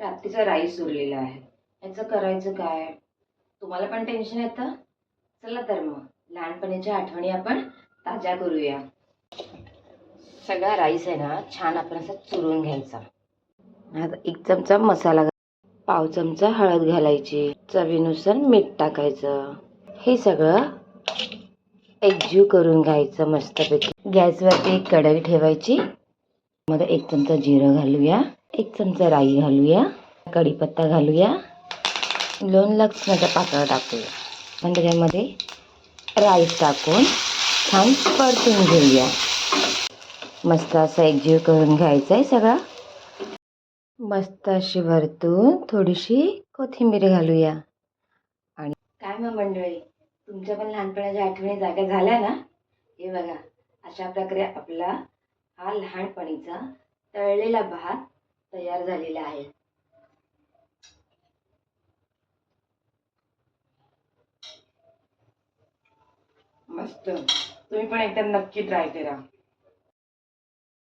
रात्रीचा राईस उरलेला आहे. याचं करायचं काय? तुम्हाला पण टेन्शन येतं? चला तर मग लहानपणीच्या आठवणी आपण ताज्या करूया. सगळा राईस आहे ना छान आपण असं चुरून घ्यायचा. आता एक चमचा मसाला पाव चमचा हळद घालायची. चवीनुसार मीठ टाकायचं. हे सगळं एकजीव करून घ्यायचं मस्तपैकी. गॅसवरती एक कढई ठेवायची. मध्ये एक चमचा जिरं घालूया. एक चमचा राई घालूया कढीपत्ता घालूया दोन लसणाचा पाकळा टाकूया. आणि त्याच्यामध्ये राईस टाकून छान परतून घेऊया. मस्त असा एकजीव करून घ्यायचा आहे सगळा. मस्त अशी वरतून थोडीशी कोथिंबीर घालूया. आणि काय मग मंडळी तुमच्या पण लहानपणाच्या आठवणी जागा झाल्या ना? हे बघा अशा प्रकारे आपला हा लहानपणीचा तळलेला भात तयार झालेला आहे. मस्त. तुम्ही पण एकदा नक्की ट्राय करा.